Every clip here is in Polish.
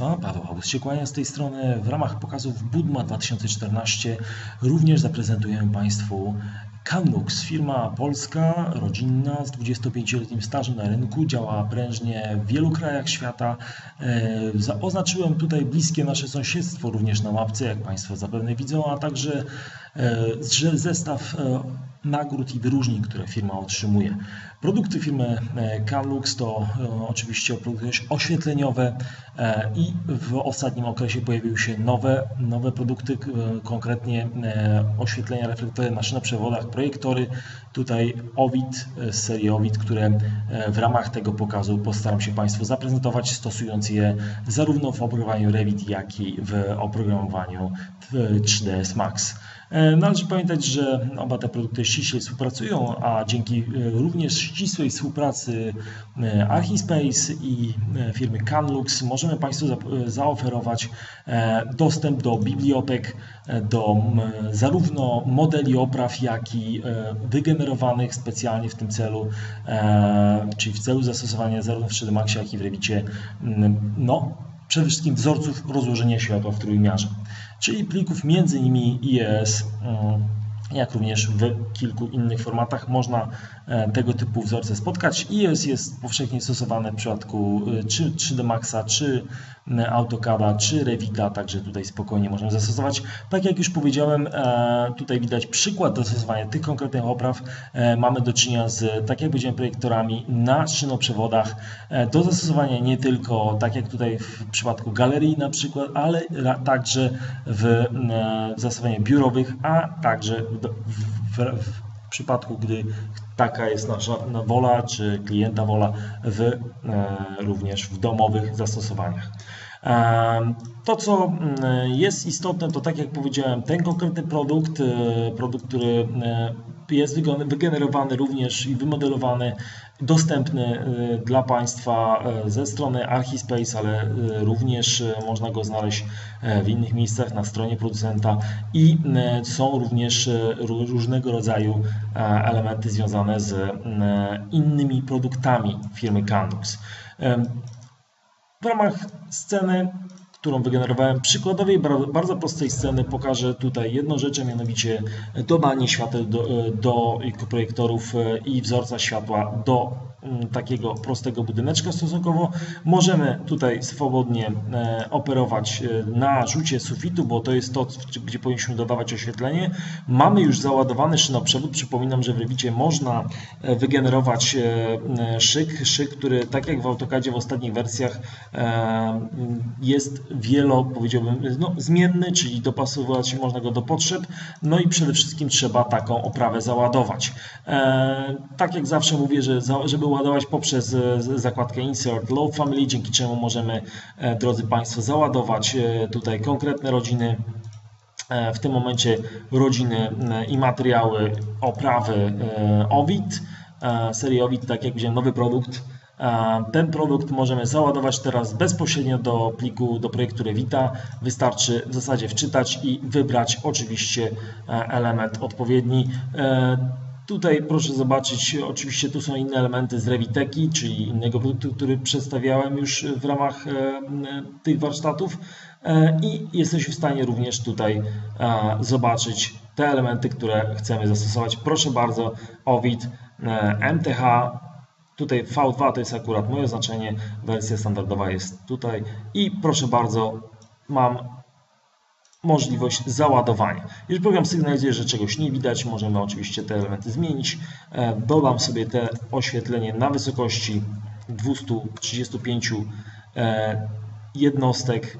Państwa. Paweł August się kłania z tej strony. W ramach pokazów Budma 2014 również zaprezentujemy Państwu Canlux, firma polska, rodzinna, z 25-letnim stażem na rynku, działa prężnie w wielu krajach świata. E, oznaczyłem tutaj bliskie nasze sąsiedztwo również na mapce, jak Państwo zapewne widzą, a także e, zestaw e, nagród i wyróżnień, które firma otrzymuje. Produkty firmy Canlux to oczywiście produkty oświetleniowe i w ostatnim okresie pojawiły się nowe, nowe produkty, konkretnie oświetlenia reflektory na szynoprzewodach, projektory, tutaj Ovid serii Ovid, które w ramach tego pokazu postaram się Państwu zaprezentować, stosując je zarówno w oprogramowaniu Revit, jak i w oprogramowaniu 3ds Max. Należy pamiętać, że oba te produkty ściśle współpracują, a dzięki również ścisłej współpracy Archispace i firmy Canlux możemy Państwu zaoferować dostęp do bibliotek, do zarówno modeli opraw, jak i wygenerowanych specjalnie w tym celu, czyli w celu zastosowania zarówno w 3D Maxie, jak i w Revicie, no, przede wszystkim wzorców rozłożenia światła w trójwymiarze czyli plików między innymi IES, jak również w kilku innych formatach można e, tego typu wzorce spotkać. IES jest powszechnie stosowane w przypadku e, czy 3D Maxa, czy e, AutoCAD'a, czy Revita, także tutaj spokojnie możemy zastosować. Tak jak już powiedziałem, tutaj widać przykład zastosowania tych konkretnych opraw. Mamy do czynienia z, tak jak powiedziałem, projektorami na szynoprzewodach do zastosowania nie tylko, tak jak tutaj w przypadku galerii na przykład, ale także w zastosowaniach biurowych, a także w, w, w przypadku, gdy taka jest nasza wola, czy klienta wola, w, e, również w domowych zastosowaniach. E, to, co jest istotne, to tak jak powiedziałem, ten konkretny produkt, e, produkt, który jest wygenerowany również i wymodelowany, dostępny dla Państwa ze strony Archispace, ale również można go znaleźć w innych miejscach na stronie producenta i są również różnego rodzaju elementy związane z innymi produktami firmy Canux. W ramach sceny którą wygenerowałem przykładowej, bardzo prostej sceny pokażę tutaj jedną rzecz, a mianowicie dodanie świateł do, do projektorów e, i wzorca światła do mm, takiego prostego budyneczka stosunkowo. Możemy tutaj swobodnie e, operować e, na rzucie sufitu, bo to jest to, gdzie powinniśmy dodawać oświetlenie. Mamy już załadowany szynoprzewód. Przypominam, że w Revicie można wygenerować szyk, szyk, który tak jak w AutoCADzie w ostatnich wersjach jest wielo, powiedziałbym, no, zmienny, czyli dopasować można go do potrzeb, no i przede wszystkim trzeba taką oprawę załadować. E, tak jak zawsze mówię, że za, żeby ładować poprzez e, zakładkę Insert Low Family, dzięki czemu możemy, e, drodzy Państwo, załadować e, tutaj konkretne rodziny. E, w tym momencie rodziny e, i materiały oprawy OVID, serii OVID, tak jak widziałem, nowy produkt, ten produkt możemy załadować teraz bezpośrednio do pliku, do projektu Revita. Wystarczy w zasadzie wczytać i wybrać oczywiście e, element odpowiedni. E, tutaj proszę zobaczyć, oczywiście tu są inne elementy z Reviteki, czyli innego produktu, który przedstawiałem już w ramach e, tych warsztatów i jesteśmy w stanie również tutaj zobaczyć te elementy, które chcemy zastosować. Proszę bardzo, OVID, MTH, Tutaj V2 to jest akurat moje oznaczenie, wersja standardowa jest tutaj i proszę bardzo, mam możliwość załadowania. Jeżeli program sygnalizuje, że czegoś nie widać, możemy oczywiście te elementy zmienić. E, dodam sobie te oświetlenie na wysokości 235 e, jednostek.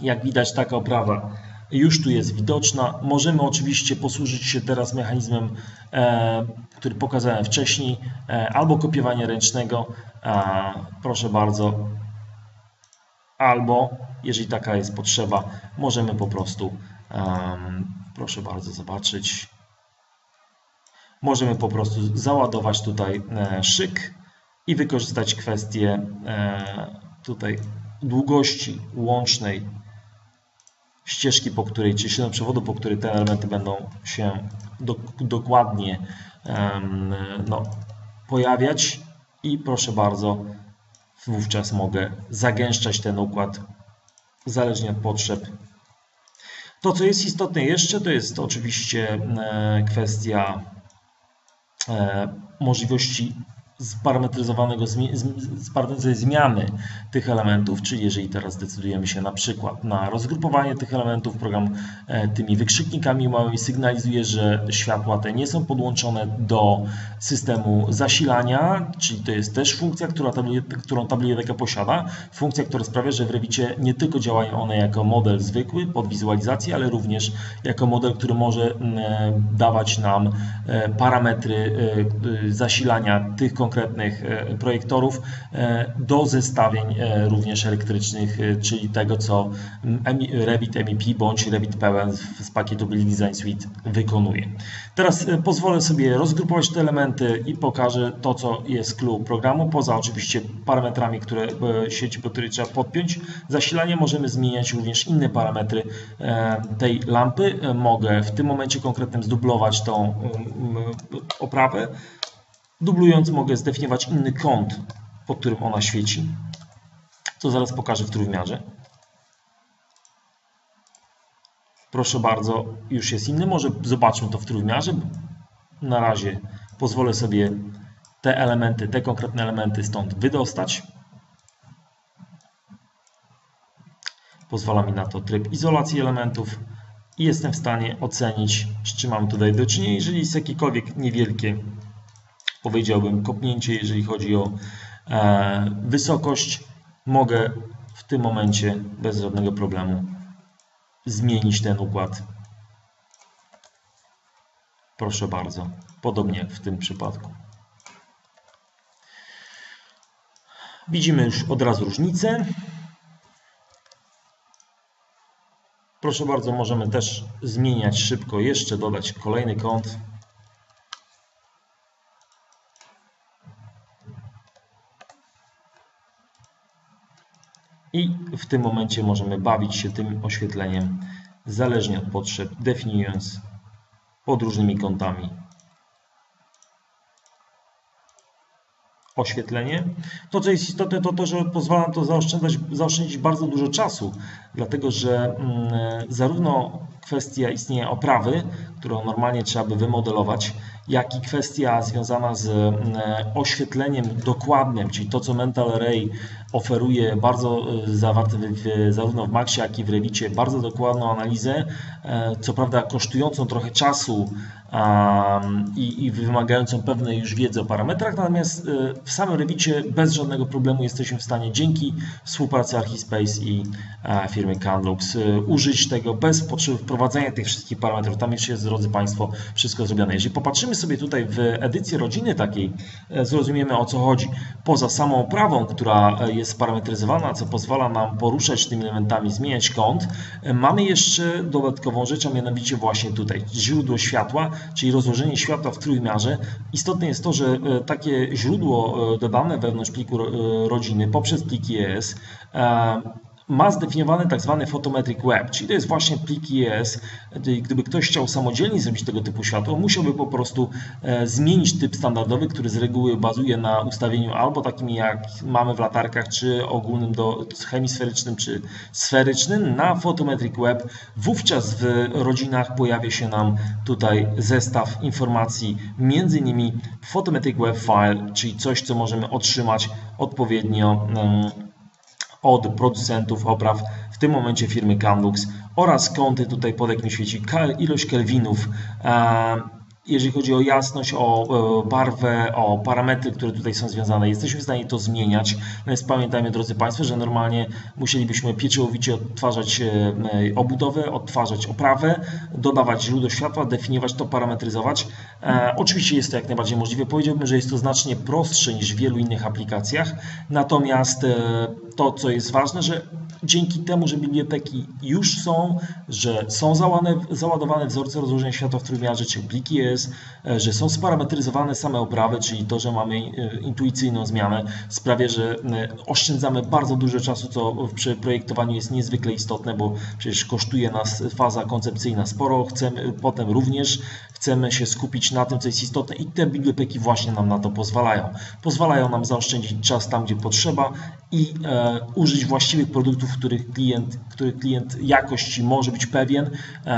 Jak widać taka oprawa już tu jest widoczna. Możemy oczywiście posłużyć się teraz mechanizmem, e, który pokazałem wcześniej, e, albo kopiowania ręcznego, proszę bardzo, albo jeżeli taka jest potrzeba, możemy po prostu, proszę bardzo zobaczyć, możemy po prostu załadować tutaj e, szyk i wykorzystać kwestię tutaj długości łącznej ścieżki, po której, czy śledzą po której te elementy będą się do, dokładnie no, pojawiać i proszę bardzo, wówczas mogę zagęszczać ten układ zależnie od potrzeb. To, co jest istotne jeszcze, to jest oczywiście e, kwestia e, możliwości sparametryzowanego sparametryzowanej zmiany tych elementów, czyli jeżeli teraz decydujemy się na przykład na rozgrupowanie tych elementów, program e, tymi wykrzyknikami małymi sygnalizuje, że światła te nie są podłączone do systemu zasilania, czyli to jest też funkcja, która którą ta biblioteka posiada, funkcja, która sprawia, że w Revicie nie tylko działają one jako model zwykły pod wizualizację, ale również jako model, który może dawać nam e, parametry e, zasilania tych konkretnych konkretnych e, projektorów e, do zestawień e, również elektrycznych, czyli tego, co Revit MEP bądź Revit pełen z pakietu Build Design Suite wykonuje. Teraz pozwolę sobie rozgrupować te elementy i pokażę to, co jest clue programu, poza oczywiście parametrami, które sieci, po której trzeba podpiąć. Zasilanie możemy zmieniać również inne parametry tej lampy. Mogę w tym momencie konkretnym zdublować tą oprawę, Dublując mogę zdefiniować inny kąt, pod którym ona świeci, co zaraz pokażę w trójwymiarze. Proszę bardzo, już jest inny. Może zobaczmy to w trójwymiarze. Na razie pozwolę sobie te elementy, te konkretne elementy stąd wydostać. Pozwala mi na to tryb izolacji elementów i jestem w stanie ocenić, z czym mam tutaj do czynienia. Jeżeli jest jakiekolwiek niewielkie powiedziałbym, kopnięcie, jeżeli chodzi o e, wysokość. Mogę w tym momencie bez żadnego problemu zmienić ten układ. Proszę bardzo, podobnie w tym przypadku. Widzimy już od razu różnicę. Proszę bardzo, możemy też zmieniać szybko, jeszcze dodać kolejny kąt. I w tym momencie możemy bawić się tym oświetleniem zależnie od potrzeb, definiując pod różnymi kątami oświetlenie. To, co jest istotne, to to, że pozwala to zaoszczędzać, zaoszczędzić bardzo dużo czasu, dlatego że mm, zarówno kwestia istnienia oprawy, którą normalnie trzeba by wymodelować, jak i kwestia związana z mm, oświetleniem dokładnym, czyli to, co Mental Array oferuje bardzo e, zawarte zarówno w Maxie, jak i w Revicie, bardzo dokładną analizę, e, co prawda kosztującą trochę czasu i, i wymagającą pewnej już wiedzy o parametrach, natomiast e, w samym Revicie bez żadnego problemu jesteśmy w stanie dzięki współpracy Archispace i firmy Canlux użyć tego bez potrzeby wprowadzenia tych wszystkich parametrów. Tam już jest, drodzy Państwo, wszystko zrobione. Jeżeli popatrzymy sobie tutaj w edycję rodziny takiej, zrozumiemy o co chodzi. Poza samą oprawą, która jest parametryzowana, co pozwala nam poruszać tymi elementami, zmieniać kąt, mamy jeszcze dodatkową rzecz, a mianowicie właśnie tutaj źródło światła, czyli rozłożenie światła w trójmiarze. Istotne jest to, że e, takie źródło e, dodane wewnątrz pliku e, rodziny poprzez pliki ES ma zdefiniowany tak zwany photometric web, czyli to jest właśnie plik ES. Gdyby ktoś chciał samodzielnie zrobić tego typu światło, musiałby po prostu e, zmienić typ standardowy, który z reguły bazuje na ustawieniu albo takim jak mamy w latarkach, czy ogólnym do hemisferycznym, czy sferycznym na photometric web. Wówczas w rodzinach pojawia się nam tutaj zestaw informacji, między innymi photometric web file, czyli coś, co możemy otrzymać odpowiednio od producentów opraw, w tym momencie firmy Canlux oraz kąty tutaj pod jakim świeci ilość kelwinów, jeżeli chodzi o jasność, o barwę, o parametry, które tutaj są związane, jesteśmy w stanie to zmieniać. Natomiast pamiętajmy, drodzy Państwo, że normalnie musielibyśmy pieczołowicie odtwarzać e, obudowę, odtwarzać oprawę, dodawać źródło światła, definiować to, parametryzować. E, oczywiście jest to jak najbardziej możliwe. Powiedziałbym, że jest to znacznie prostsze niż w wielu innych aplikacjach. Natomiast e, to, co jest ważne, że dzięki temu, że biblioteki już są, że są załadowane wzorce rozłożenia światła w trójwymiarze, czy pliki jest, e, że są sparametryzowane same oprawy, czyli to, że mamy e, intuicyjną zmianę, sprawia, że e, oszczędzamy bardzo dużo czasu, co przy projektowaniu jest niezwykle istotne, bo przecież kosztuje nas faza koncepcyjna sporo. Chcemy potem również chcemy się skupić na tym, co jest istotne i te biblioteki właśnie nam na to pozwalają. Pozwalają nam zaoszczędzić czas tam, gdzie potrzeba i e, użyć właściwych produktów, których klient, których klient jakości może być pewien, e,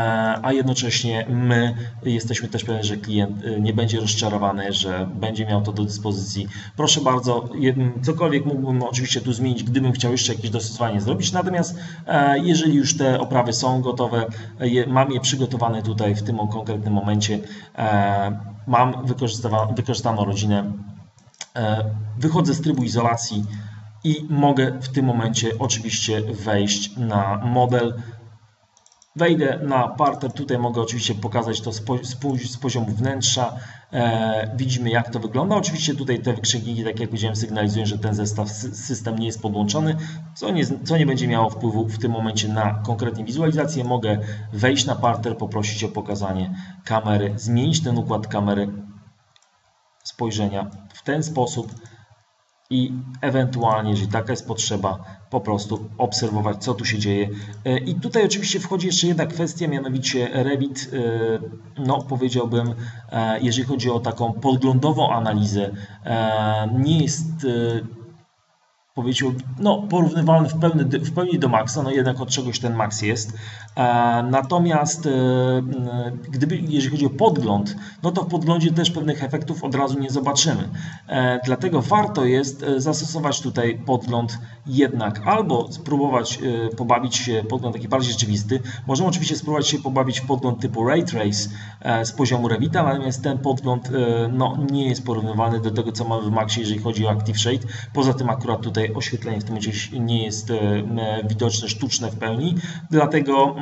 a jednocześnie my jesteśmy też pewni, że klient e, nie będzie rozczarowany, że będzie miał to do dyspozycji. Proszę bardzo, cokolwiek mógłbym oczywiście tu zmienić, gdybym chciał jeszcze jakieś dostosowanie zrobić, natomiast e, jeżeli już te oprawy są gotowe, je, mam je przygotowane tutaj w tym konkretnym momencie, e, mam wykorzysta- wykorzystaną rodzinę, e, wychodzę z trybu izolacji i mogę w tym momencie oczywiście wejść na model. Wejdę na parter, tutaj mogę oczywiście pokazać to z, po, z, po- z poziomu wnętrza. E, widzimy jak to wygląda. Oczywiście tutaj te wykrzykniki, tak jak powiedziałem, sygnalizują, że ten zestaw, sy- system nie jest podłączony, co nie, co nie będzie miało wpływu w tym momencie na konkretnie wizualizację. Mogę wejść na parter, poprosić o pokazanie kamery, zmienić ten układ kamery spojrzenia w ten sposób i ewentualnie, jeżeli taka jest potrzeba, po prostu obserwować, co tu się dzieje. E, I tutaj oczywiście wchodzi jeszcze jedna kwestia, mianowicie Revit, e, no powiedziałbym, e, jeżeli chodzi o taką podglądową analizę, nie jest powiedział, no, porównywalny w pełni, w pełni do Maxa, no jednak od czegoś ten Max jest. E, natomiast e, m, gdyby, jeżeli chodzi o podgląd, no to w podglądzie też pewnych efektów od razu nie zobaczymy. E, dlatego warto jest e, zastosować tutaj podgląd jednak albo spróbować e, pobawić się podgląd taki bardziej rzeczywisty. Możemy oczywiście spróbować się pobawić w podgląd typu Ray Trace e, z poziomu Revita, natomiast ten podgląd e, no, nie jest porównywalny do tego, co mamy w Maxie, jeżeli chodzi o Active Shade. Poza tym akurat tutaj oświetlenie w tym momencie nie jest e, e, widoczne, sztuczne w pełni, dlatego e,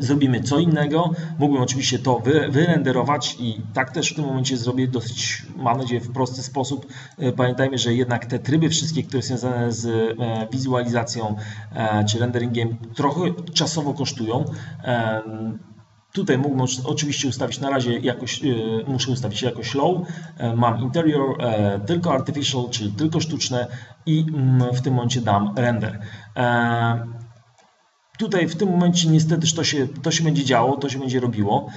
zrobimy co innego. Mógłbym oczywiście to wy, wyrenderować i tak też w tym momencie zrobię dosyć, mam nadzieję, w prosty sposób. E, Pamiętajmy, że jednak te tryby wszystkie, które są związane z e, wizualizacją e, czy renderingiem trochę czasowo kosztują. E, Tutaj mógłbym oczy- oczywiście ustawić na razie jakoś, e, muszę ustawić jakoś low. E, Mam interior, e, tylko artificial, czyli tylko sztuczne i mm, w tym momencie dam render. Tutaj w tym momencie niestety to się, to się będzie działo, to się będzie robiło.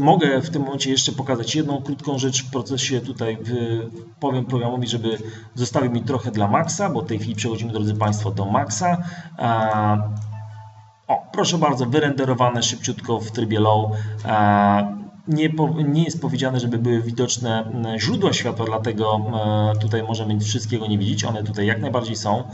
Mogę w tym momencie jeszcze pokazać jedną krótką rzecz w procesie tutaj powiem programowi, żeby zostawił mi trochę dla Maxa, bo w tej chwili przechodzimy drodzy Państwo do Maxa. O, proszę bardzo, wyrenderowane szybciutko w trybie low. E, Nie, nie jest powiedziane, żeby były widoczne m, źródła światła, dlatego e, tutaj możemy wszystkiego nie widzieć. One tutaj jak najbardziej są.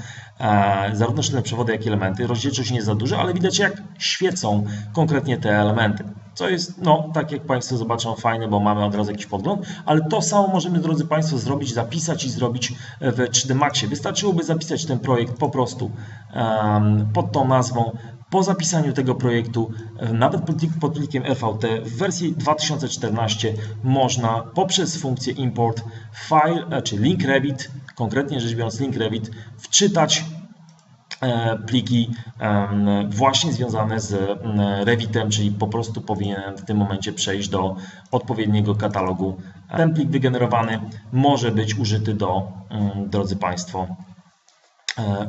E, Zarówno sztywne przewody, jak i elementy. Rozdzielczość nie jest za duża, ale widać jak świecą konkretnie te elementy. Co jest, no, tak jak Państwo zobaczą, fajne, bo mamy od razu jakiś podgląd, ale to samo możemy, drodzy Państwo, zrobić, zapisać i zrobić w 3D Maxie. Wystarczyłoby zapisać ten projekt po prostu pod tą nazwą po zapisaniu tego projektu, e, nawet pod, plik- pod plikiem RVT w wersji 2014 można poprzez funkcję import file, e, czy link Revit, konkretnie rzecz biorąc link Revit, wczytać e, pliki właśnie związane z em, Revitem, czyli po prostu powinien w tym momencie przejść do odpowiedniego katalogu. Ten plik wygenerowany może być użyty do, drodzy Państwo,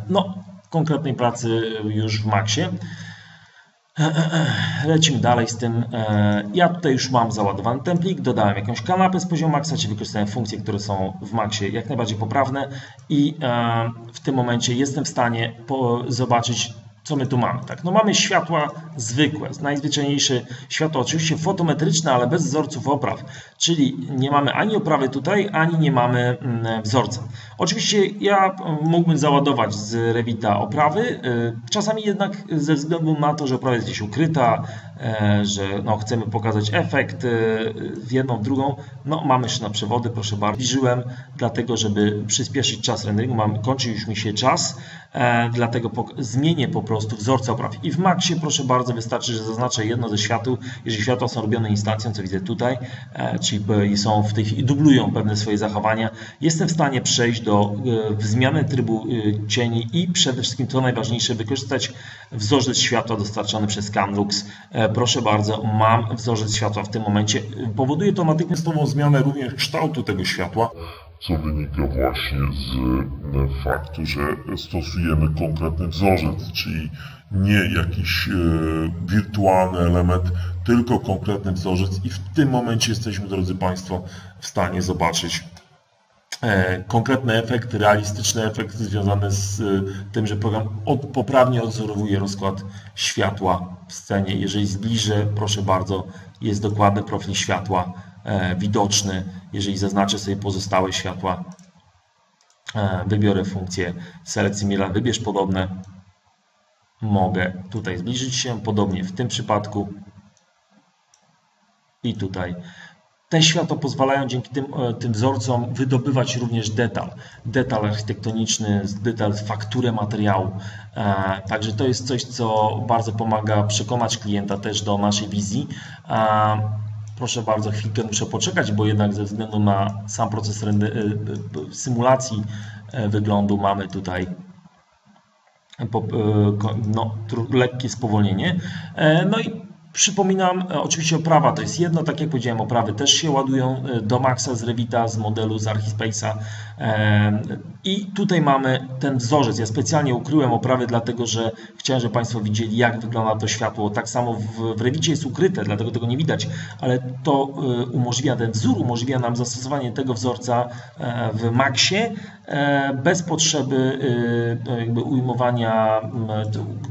no, konkretnej pracy już w Maxie. Lecimy dalej z tym. E, Ja tutaj już mam załadowany ten plik, dodałem jakąś kanapę z poziomu Maxa, czyli wykorzystałem funkcje, które są w Maxie jak najbardziej poprawne i e, w tym momencie jestem w stanie zobaczyć co my tu mamy. Tak? No mamy światła zwykłe, najzwyczajniejsze światło, oczywiście fotometryczne, ale bez wzorców opraw, czyli nie mamy ani oprawy tutaj, ani nie mamy mm, wzorca. Oczywiście ja mm, mógłbym załadować z Revita oprawy, y, czasami jednak ze względu na to, że oprawa jest gdzieś ukryta, e, że no, chcemy pokazać efekt y, w jedną, w drugą, no mamy na przewody, proszę bardzo. Zbliżyłem, dlatego żeby przyspieszyć czas renderingu, mam, kończy już mi się czas, e, dlatego zmienię po prostu wzorce opraw. I w Maxie, proszę bardzo, wystarczy, że zaznaczę jedno ze świateł, jeżeli światła są robione instancją, co widzę tutaj, e, czyli e, są w tej chwili, dublują pewne swoje zachowania, jestem w stanie przejść do e, zmiany trybu cieni i przede wszystkim, to najważniejsze, wykorzystać wzorzec światła dostarczany przez Canlux. Proszę bardzo, mam wzorzec światła w tym momencie. Powoduje to natychmiastową zmianę również kształtu tego światła. Co wynika właśnie z e, faktu, że stosujemy konkretny wzorzec, czyli nie jakiś e, wirtualny element, tylko konkretny wzorzec i w tym momencie jesteśmy, drodzy Państwo, w stanie zobaczyć e, konkretny efekt, realistyczny efekt związany z tym, że program poprawnie odzorowuje rozkład światła w scenie. Jeżeli zbliżę, proszę bardzo, jest dokładny profil światła widoczny. Jeżeli zaznaczę sobie pozostałe światła, e, wybiorę funkcję selekcji Mila, wybierz podobne, mogę tutaj zbliżyć się, podobnie w tym przypadku i tutaj. Te światła pozwalają dzięki tym, e, tym wzorcom wydobywać również detal. Detal architektoniczny, detal, fakturę materiału. E, Także to jest coś, co bardzo pomaga przekonać klienta też do naszej wizji. E, Proszę bardzo, chwilkę muszę poczekać, bo jednak ze względu na sam proces e, e, symulacji e, wyglądu mamy tutaj e, no, lekkie spowolnienie. E, No i przypominam, e, oczywiście oprawa to jest jedno, tak jak powiedziałem, oprawy też się ładują e, do Maxa z Revita, z modelu z Archispace'a. E, I tutaj mamy ten wzorzec. Ja specjalnie ukryłem oprawy, dlatego że chciałem, żeby Państwo widzieli, jak wygląda to światło. Tak samo w, w Revicie jest ukryte, dlatego tego nie widać, ale to umożliwia, ten wzór umożliwia nam zastosowanie tego wzorca w Maxie bez potrzeby jakby ujmowania,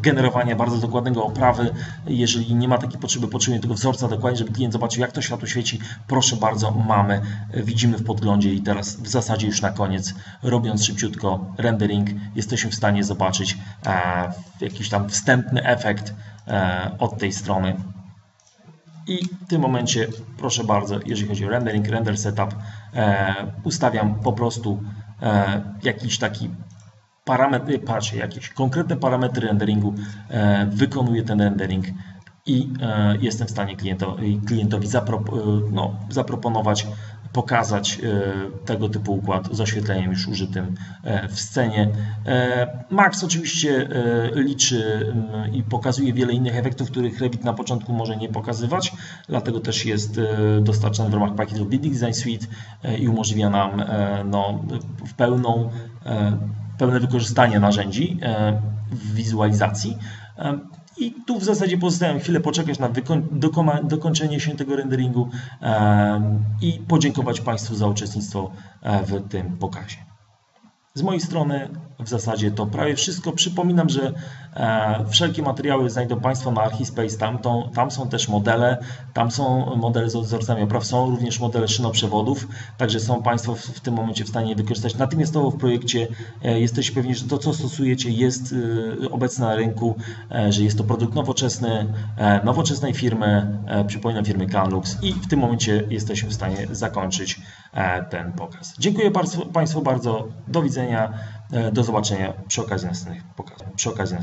generowania bardzo dokładnego oprawy. Jeżeli nie ma takiej potrzeby, potrzebujemy tego wzorca dokładnie, żeby klient zobaczył, jak to światło świeci. Proszę bardzo, mamy, e, widzimy w podglądzie i teraz w zasadzie już na koniec, robiąc szybciutko rendering, jesteśmy w stanie zobaczyć e, jakiś tam wstępny efekt e, od tej strony. I w tym momencie, proszę bardzo, jeżeli chodzi o rendering, render setup, ustawiam po prostu jakiś taki parametr, patrzę, jakieś konkretne parametry renderingu, wykonuję ten rendering i e, jestem w stanie klientowi, e, no, zaproponować, pokazać e, tego typu układ z oświetleniem już użytym w scenie. Max oczywiście liczy mm, i pokazuje wiele innych efektów, których Revit na początku może nie pokazywać, dlatego też jest dostarczany w ramach pakietu Building Design Suite i umożliwia nam no, w pełną pełne wykorzystanie narzędzi w wizualizacji. I tu w zasadzie pozostaje chwilę poczekać na dokoma, dokończenie się tego renderingu i podziękować Państwu za uczestnictwo e, w tym pokazie. Z mojej strony w zasadzie to prawie wszystko. Przypominam, że e, wszelkie materiały znajdą Państwo na Archispace. Tam, to, tam są też modele, tam są modele z wzorcami opraw, są również modele szynoprzewodów, także są Państwo w, w tym momencie w stanie wykorzystać. Natymiastowo w projekcie e, jesteście pewni, że to, co stosujecie, jest e, obecne na rynku, że jest to produkt nowoczesny, nowoczesnej firmy, przypominam firmy Canlux i w tym momencie jesteśmy w stanie zakończyć ten pokaz. Dziękuję Państwu, bardzo, do widzenia, do zobaczenia przy okazji następnych pokazów. Przy okazji